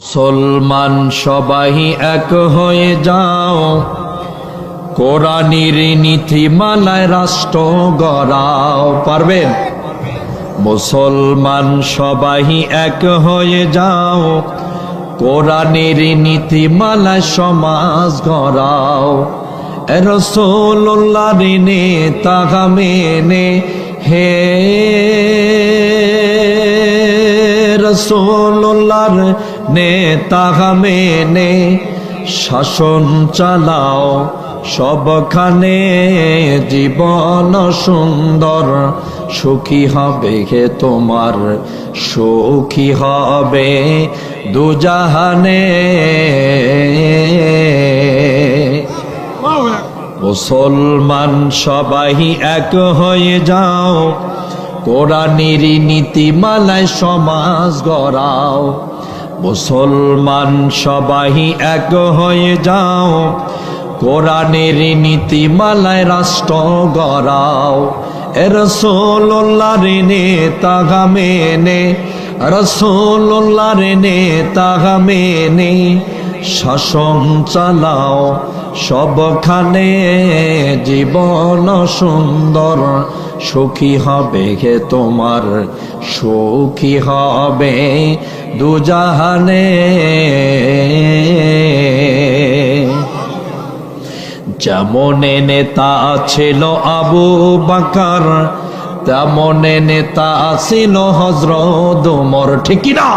মুসলমান সবাই এক হয়ে যাও। কোরআনের নীতিমালায় রাষ্ট্র গড়াও। পারবেন? মুসলমান সবাই এক হয়ে যাও। কোরআনের নীতিমালায় সমাজ গড়াও। রসোল্লাহ নে তাহা মেনে হে রসোল্লার নেতা মেনে শাসন চালাও, সবখানে জীবন সুন্দর, সুখী হবে হে তোমার, সুখী হবে দুজাহানে। মুসলমান সবাই এক হয়ে যাও কোরআনের নীতিমালায় সমাজ গড়াও। মুসলমান সবাই এক হয়ে যাও। কোরআনের নীতিমালায় রাষ্ট্র গড়াও। রসোল্লা রে নে তাগা মেনে রসোল্লা রে নে মেনে, শাসন চালাও। সবখানে জীবন সুন্দর। সুখী হবে হে তোমার, সুখী হবে দুজাহানে। যেমন নেতা ছিল আবু বাকার, তেমন নেতা ছিল হজরত উমর ঠিক না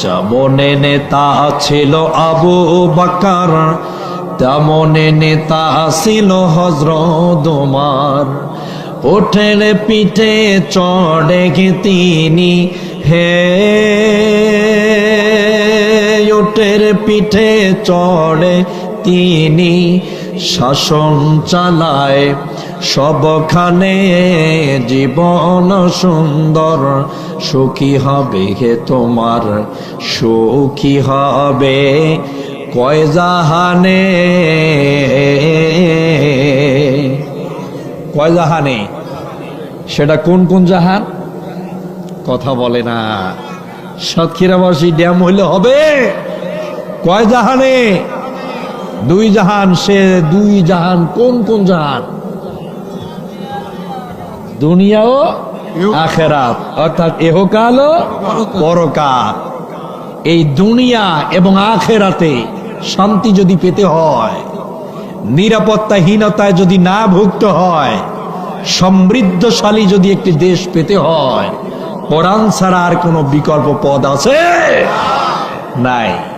যেমন নেতা ছিল আবু বাকার, তেমন নেতা ছিল হজরত উমার ওঠের পিঠে চড়ে তিনি, হে ওঠের পিঠে চড়ে তিনি, শাসন চালায় সবখানে জীবন সুন্দর, সুখী হবে হে তোমার, সুখী হবে কয় জাহানে কয় জাহানে? সেটা কোন কোন জাহান? কথা বলে না। সাতক্ষীরাবাসী ড্যাম হইলে হবে। কয় জাহানে? দুই জাহান, সে দুই জাহান কোন কোন জাহান? দুনিয়াও আখেরাত, অর্থাৎ এহকাল পরকাল। এই দুনিয়া এবং আখেরাতে শান্তি যদি পেতে হয় নিরাপত্তাহীনতায় যদি না ভুক্ত হয়, সমৃদ্ধশালী যদি একটি দেশ পেতে হয়, কোরআন ছাড়া আর কোনো বিকল্প পদ আছে? নাই।